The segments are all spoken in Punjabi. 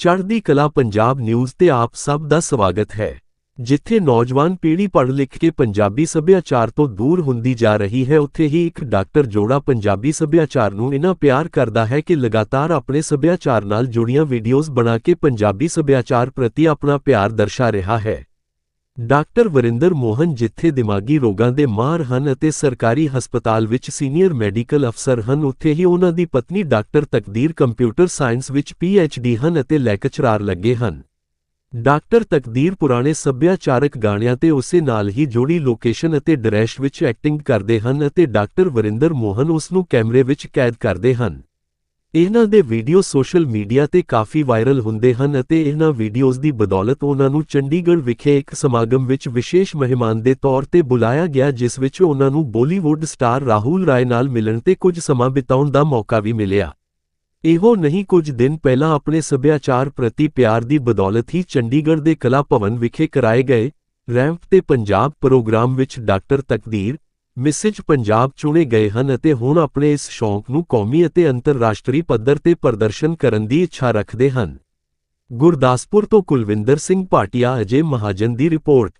ਚੜ੍ਹਦੀ ਕਲਾ ਪੰਜਾਬ ਨਿਊਜ਼ ਤੇ ਆਪ ਸਭ ਦਾ ਸਵਾਗਤ ਹੈ, ਜਿੱਥੇ ਨੌਜਵਾਨ ਪੀੜ੍ਹੀ ਪੜ੍ਹ ਲਿਖ ਕੇ ਪੰਜਾਬੀ ਸੱਭਿਆਚਾਰ ਤੋਂ ਦੂਰ ਹੁੰਦੀ ਜਾ ਰਹੀ ਹੈ, ਉੱਥੇ ਹੀ ਇੱਕ ਡਾਕਟਰ ਜੋੜਾ ਪੰਜਾਬੀ ਸੱਭਿਆਚਾਰ ਨੂੰ ਇਨਾ ਪਿਆਰ ਕਰਦਾ ਹੈ ਕਿ ਲਗਾਤਾਰ ਆਪਣੇ ਸੱਭਿਆਚਾਰ ਨਾਲ ਜੁੜੀਆਂ ਵੀਡੀਓਜ਼ ਬਣਾ ਕੇ ਪੰਜਾਬੀ ਸੱਭਿਆਚਾਰ ਪ੍ਰਤੀ ਆਪਣਾ ਪਿਆਰ ਦਰਸਾ ਰਿਹਾ ਹੈ। ਡਾਕਟਰ ਵਰਿੰਦਰ ਮੋਹਨ ਜਿੱਥੇ ਦਿਮਾਗੀ ਰੋਗਾਂ ਦੇ ਮਾਹਰ ਹਨ ਅਤੇ ਸਰਕਾਰੀ ਹਸਪਤਾਲ ਵਿੱਚ ਸੀਨੀਅਰ ਮੈਡੀਕਲ ਅਫਸਰ ਹਨ, ਉੱਥੇ ਹੀ ਉਹਨਾਂ ਦੀ ਪਤਨੀ ਡਾਕਟਰ ਤਕਦੀਰ ਕੰਪਿਊਟਰ ਸਾਇੰਸ ਵਿੱਚ ਡੀ ਹਨ ਅਤੇ ਲੈਕਚਰਾਰ ਲੱਗੇ ਹਨ। ਡਾਕਟਰ ਤਕਦੀਰ ਪੁਰਾਣੇ ਸੱਭਿਆਚਾਰਕ ਗਾਣਿਆਂ ਤੇ ਉਸੇ ਨਾਲ ਹੀ ਜੋੜੀ ਲੋਕੇਸ਼ਨ ਅਤੇ ਡਰੈਸ਼ ਵਿੱਚ ਐਕਟਿੰਗ ਕਰਦੇ ਹਨ ਅਤੇ ਡਾਕਟਰ ਵਰਿੰਦਰ ਮੋਹਨ ਉਸ ਨੂੰ ਕੈਮਰੇ ਵਿੱਚ ਕੈਦ ਕਰਦੇ ਹਨ। ਇਹਨਾਂ ਦੇ ਵੀਡੀਓ ਸੋਸ਼ਲ ਮੀਡੀਆ ਤੇ ਕਾਫੀ ਵਾਇਰਲ ਹੁੰਦੇ ਹਨ ਅਤੇ ਇਹਨਾਂ ਵੀਡੀਓਜ਼ ਦੀ ਬਦੌਲਤ ਉਹਨਾਂ ਨੂੰ ਚੰਡੀਗੜ੍ਹ ਵਿਖੇ ਇੱਕ ਸਮਾਗਮ ਵਿੱਚ ਵਿਸ਼ੇਸ਼ ਮਹਿਮਾਨ ਦੇ ਤੌਰ ਤੇ ਬੁਲਾਇਆ ਗਿਆ, ਜਿਸ ਵਿੱਚ ਉਹਨਾਂ ਨੂੰ ਬਾਲੀਵੁੱਡ ਸਟਾਰ ਰਾਹੁਲ ਰਾਏ ਨਾਲ ਮਿਲਣ ਤੇ ਕੁਝ ਸਮਾਂ ਬਿਤਾਉਣ ਦਾ ਮੌਕਾ ਵੀ ਮਿਲਿਆ। ਇਹੋ ਨਹੀਂ ਕੁਝ ਦਿਨ ਪਹਿਲਾਂ ਆਪਣੇ ਸੱਭਿਆਚਾਰ ਪ੍ਰਤੀ ਪਿਆਰ ਦੀ ਬਦੌਲਤ ਹੀ ਚੰਡੀਗੜ੍ਹ ਦੇ ਕਲਾ ਭਵਨ ਵਿਖੇ ਕਰਾਏ ਗਏ, ਰੈਂਪ ਤੇ ਪੰਜਾਬ ਪ੍ਰੋਗਰਾਮ ਵਿੱਚ ਡਾਕਟਰ ਤਕਦੀਰ ਮਿਸਿਜ ਪੰਜਾਬ ਚੁਣੇ ਗਏ ਹਨ ਅਤੇ ਹੁਣ ਆਪਣੇ ਇਸ ਸ਼ੌਂਕ ਨੂੰ ਕੌਮੀ ਅਤੇ ਅੰਤਰਰਾਸ਼ਟਰੀ ਪੱਧਰ ਤੇ ਪ੍ਰਦਰਸ਼ਨ ਕਰਨ ਦੀ ਇੱਛਾ ਰੱਖਦੇ ਹਨ। ਗੁਰਦਾਸਪੁਰ ਤੋਂ ਕੁਲਵਿੰਦਰ ਸਿੰਘ ਭਾਟੀਆ ਅਜੇ ਮਹਾਜਨ ਦੀ ਰਿਪੋਰਟ।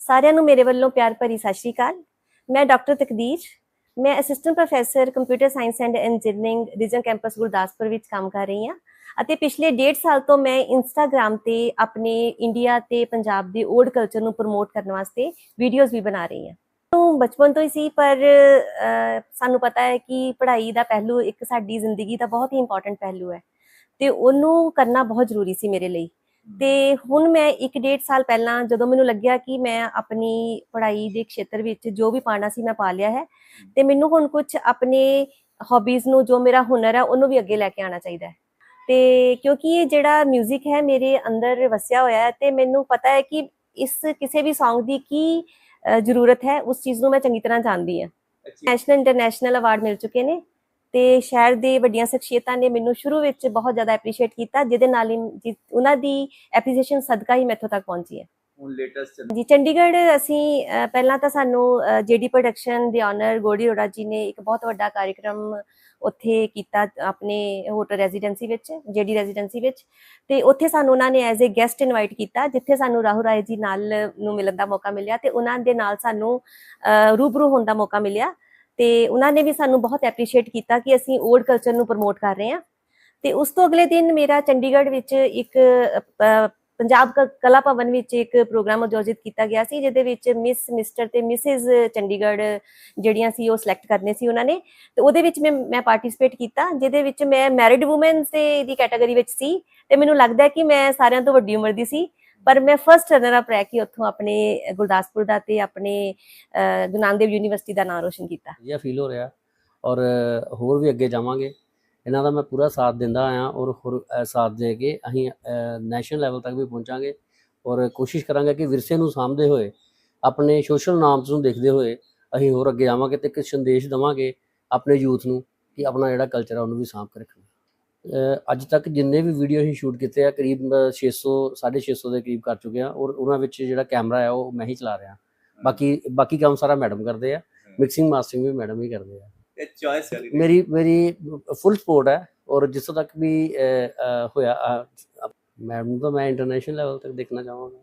ਸਾਰਿਆਂ ਨੂੰ ਮੇਰੇ ਵੱਲੋਂ ਪਿਆਰ ਭਰੀ ਸਤਿ ਸ਼੍ਰੀ ਅਕਾਲ। ਮੈਂ ਡਾਕਟਰ ਤਕਦੀਰ ਮੈਂ assistant professor computer science and engineering region campus Gurdaspur ਵਿੱਚ ਕੰਮ ਕਰ ਰਹੀ ਹਾਂ ਅਤੇ ਪਿਛਲੇ 1.5 ਸਾਲ ਤੋਂ ਮੈਂ ਇੰਸਟਾਗ੍ਰam ਤੇ ਆਪਣੇ ਇੰਡੀਆ ਤੇ ਪੰਜਾਬ ਦੇ ਓਲਡ ਕਲਚਰ ਨੂੰ ਪ੍ਰਮੋਟ ਕਰਨ ਵਾਸਤੇ ਵੀਡੀਓਜ਼ ਵੀ ਬਣਾ ਰਹੀ ਹਾਂ। ਤੋਂ ਬਚਪਨ ਤੋਂ ਹੀ ਸੀ, ਪਰ ਸਾਨੂੰ ਪਤਾ ਹੈ ਕਿ ਪੜ੍ਹਾਈ ਦਾ ਪਹਿਲੂ ਇੱਕ ਸਾਡੀ ਜ਼ਿੰਦਗੀ ਦਾ ਬਹੁਤ ਹੀ ਇੰਪੋਰਟੈਂਟ ਪਹਿਲੂ ਹੈ ਤੇ ਉਹਨੂੰ ਕਰਨਾ ਬਹੁਤ ਜ਼ਰੂਰੀ ਸੀ ਮੇਰੇ ਲਈ। ਤੇ ਹੁਣ ਮੈਂ ਇੱਕ ਡੇਢ ਸਾਲ ਪਹਿਲਾਂ ਜਦੋਂ ਮੈਨੂੰ ਲੱਗਿਆ ਕਿ ਮੈਂ ਆਪਣੀ ਪੜ੍ਹਾਈ ਦੇ ਖੇਤਰ ਵਿੱਚ ਜੋ ਵੀ ਪਾਣਾ ਸੀ ਮੈਂ ਪਾ ਲਿਆ ਹੈ ਤੇ ਮੈਨੂੰ ਹੁਣ ਕੁਝ ਆਪਣੇ ਹੌਬੀਜ਼ ਨੂੰ ਜੋ ਮੇਰਾ ਹੁਨਰ ਹੈ ਉਹਨੂੰ ਵੀ ਅੱਗੇ ਲੈ ਕੇ ਆਉਣਾ ਚਾਹੀਦਾ ਹੈ। ਤੇ ਕਿਉਂਕਿ ਇਹ ਜਿਹੜਾ 뮤직 ਹੈ ਮੇਰੇ ਅੰਦਰ ਵਸਿਆ ਹੋਇਆ ਹੈ ਤੇ ਮੈਨੂੰ ਪਤਾ ਹੈ ਕਿ ਇਸ ਕਿਸੇ ਵੀ Song ਦੀ ਕੀ ਜ਼ਰੂਰਤ ਹੈ ਉਸ ਚੀਜ਼ ਨੂੰ ਮੈਂ ਚੰਗੀ ਤਰ੍ਹਾਂ ਜਾਣਦੀ ਹਾਂ। ਨੈਸ਼ਨਲ ਇੰਟਰਨੈਸ਼ਨਲ ਅਵਾਰਡ ਮਿਲ ਚੁੱਕੇ ਨੇ ਤੇ ਸ਼ਹਿਰ ਦੇ ਵੱਡੀਆਂ ਸ਼ਖਸੀਅਤਾਂ ਨੇ ਮੈਨੂੰ ਸ਼ੁਰੂ ਵਿੱਚ ਬਹੁਤ ਜ਼ਿਆਦਾ ਐਪਰੀਸ਼ੀਏਟ ਕੀਤਾ ਜਿਹਦੇ ਨਾਲ ਹੀ ਉਹਨਾਂ ਦੀ ਐਪਰੀਸ਼ੀਏਸ਼ਨ ਸਦਕਾ ਹੀ ਮੈਥੋਂ ਤੱਕ ਪਹੁੰਚੀ ਹੈ। ਹੁਣ ਲੇਟੈਸਟ ਜੀ ਚੰਡੀਗੜ੍ਹ ਅਸੀਂ ਪਹਿਲਾਂ ਤਾਂ ਸਾਨੂੰ ਜੇਡੀ ਪ੍ਰੋਡਕਸ਼ਨ ਦੇ ਆਨਰ ਗੋੜੀ ਰੋੜਾ ਜੀ ਨੇ ਇੱਕ ਬਹੁਤ ਵੱਡਾ ਕਾਰਜਕ੍ਰਮ ਉੱਥੇ ਕੀਤਾ ਆਪਣੇ ਹੋਟਲ ਰੈਜ਼ੀਡੈਂਸੀ ਵਿੱਚ, ਜੇਡੀ ਰੈਜ਼ੀਡੈਂਸੀ ਵਿੱਚ। ਤੇ ਉੱਥੇ ਸਾਨੂੰ ਉਹਨਾਂ ਨੇ ਐਜ਼ ਅ ਗੈਸਟ ਇਨਵਾਈਟ ਕੀਤਾ, ਜਿੱਥੇ ਸਾਨੂੰ ਰਾਹੁਲ ਰਾਏ ਜੀ ਨਾਲ ਨੂੰ ਮਿਲਣ ਦਾ ਮੌਕਾ ਮਿਲਿਆ ਤੇ ਉਹਨਾਂ ਦੇ ਨਾਲ ਸਾਨੂੰ ਰੂਬਰੂ ਹੋਣ ਦਾ ਮੌਕਾ ਮਿਲਿਆ। ਤੇ ਉਹਨਾਂ ਨੇ ਵੀ ਸਾਨੂੰ ਬਹੁਤ ਐਪਰੀਸ਼ੀਏਟ ਕੀਤਾ ਕਿ ਅਸੀਂ ਓਲਡ ਕਲਚਰ ਨੂੰ ਪ੍ਰਮੋਟ ਕਰ ਰਹੇ ਹਾਂ। ਤੇ ਉਸ ਤੋਂ ਅਗਲੇ ਦਿਨ ਮੇਰਾ ਚੰਡੀਗੜ੍ਹ ਵਿੱਚ ਇੱਕ ਪੰਜਾਬ ਕਲਾ ਭਵਨ ਵਿੱਚ ਇੱਕ ਪ੍ਰੋਗਰਾਮ ਆਯੋਜਿਤ ਕੀਤਾ ਗਿਆ ਸੀ ਜਿਹਦੇ ਵਿੱਚ ਮਿਸ ਮਿਸਟਰ ਤੇ ਮਿਸਿਸ ਚੰਡੀਗੜ੍ਹ ਜਿਹੜੀਆਂ ਸੀ ਉਹ ਸਿਲੈਕਟ ਕਰਨੇ ਸੀ ਉਹਨਾਂ ਨੇ। ਤੇ ਉਹਦੇ ਵਿੱਚ ਮੈਂ ਮੈਂ ਪਾਰਟਿਸਿਪੇਟ ਕੀਤਾ ਜਿਹਦੇ ਵਿੱਚ ਮੈਂ ਮੈਰਿਡ ਔਮਨਸ ਦੇ ਦੀ ਕੈਟਾਗਰੀ ਵਿੱਚ ਸੀ। ਤੇ ਮੈਨੂੰ ਲੱਗਦਾ ਹੈ ਕਿ ਮੈਂ ਸਾਰਿਆਂ ਤੋਂ ਵੱਡੀ ਉਮਰ ਦੀ ਸੀ ਪਰ ਮੈਂ ਫਰਸਟ ਰਨਰ ਅਪ ਰਹਿ ਕੇ ਉੱਥੋਂ ਆਪਣੇ ਗੁਰਦਾਸਪੁਰ ਦਾ ਤੇ ਆਪਣੇ ਅਹ, ਗੁਰੂ ਨਾਨਕ ਦੇਵ ਯੂਨੀਵਰਸਿਟੀ ਦਾ ਨਾਮ ਰੋਸ਼ਨ ਕੀਤਾ। ਵਧੀਆ ਫੀਲ ਹੋ ਰਿਹਾ। ਔਰ ਹੋਰ ਵੀ ਅੱਗੇ ਜਾਵਾਂਗੇ। ਇਹਨਾਂ ਦਾ ਮੈਂ ਪੂਰਾ ਸਾਥ ਦਿੰਦਾ ਆਇਆ ਔਰ ਹੋਰ ਸਾਥ ਦੇ ਕੇ ਅਸੀਂ ਨੈਸ਼ਨਲ ਲੈਵਲ ਤੱਕ ਵੀ ਪਹੁੰਚਾਂਗੇ ਔਰ ਕੋਸ਼ਿਸ਼ ਕਰਾਂਗੇ ਕਿ ਵਿਰਸੇ ਨੂੰ ਸਾਂਭਦੇ ਹੋਏ ਆਪਣੇ ਸੋਸ਼ਲ ਨਾਰਮਸ ਨੂੰ ਦੇਖਦੇ ਹੋਏ ਅਸੀਂ ਹੋਰ ਅੱਗੇ ਜਾਵਾਂਗੇ ਤੇ ਇੱਕ ਸੰਦੇਸ਼ ਦਵਾਂਗੇ ਆਪਣੇ ਯੂਥ ਨੂੰ ਕਿ ਆਪਣਾ ਜਿਹੜਾ ਕਲਚਰ ਆ ਉਹਨੂੰ ਵੀ ਸਾਂਭ ਕੇ ਰੱਖਣਾ। ਅੱਜ ਤੱਕ ਜਿੰਨੇ ਵੀ ਵੀਡੀਓ ਅਸੀਂ ਸ਼ੂਟ ਕੀਤੇ ਆ ਕਰੀਬ ਅ, 600 650 ਦੇ ਕਰੀਬ ਕਰ ਚੁੱਕੇ ਆ ਔਰ ਉਹਨਾਂ ਵਿੱਚ ਜਿਹੜਾ ਕੈਮਰਾ ਆ ਉਹ ਮੈਂ ਹੀ ਚਲਾ ਰਿਹਾ। ਬਾਕੀ ਬਾਕੀ ਕੰਮ ਸਾਰਾ ਮੈਡਮ ਕਰਦੇ ਆ ਮਿਕਸਿੰਗ ਮਾਸਟਰਿੰਗ ਵੀ ਮੈਡਮ ਹੀ ਕਰਦੇ ਆ। ਇਹ ਚੋਇਸ ਕਰੀ ਮੇਰੀ ਮੇਰੀ ਫੁੱਲ ਸਪੋਰਟ ਹੈ ਔਰ ਜਿੱਥੋਂ ਤੱਕ ਵੀ ਹੋਇਆ ਮੈਡਮ ਤਾਂ ਮੈਂ ਇੰਟਰਨੈਸ਼ਨਲ ਲੈਵਲ ਤੱਕ ਦੇਖਣਾ ਚਾਹਾਂਗਾ।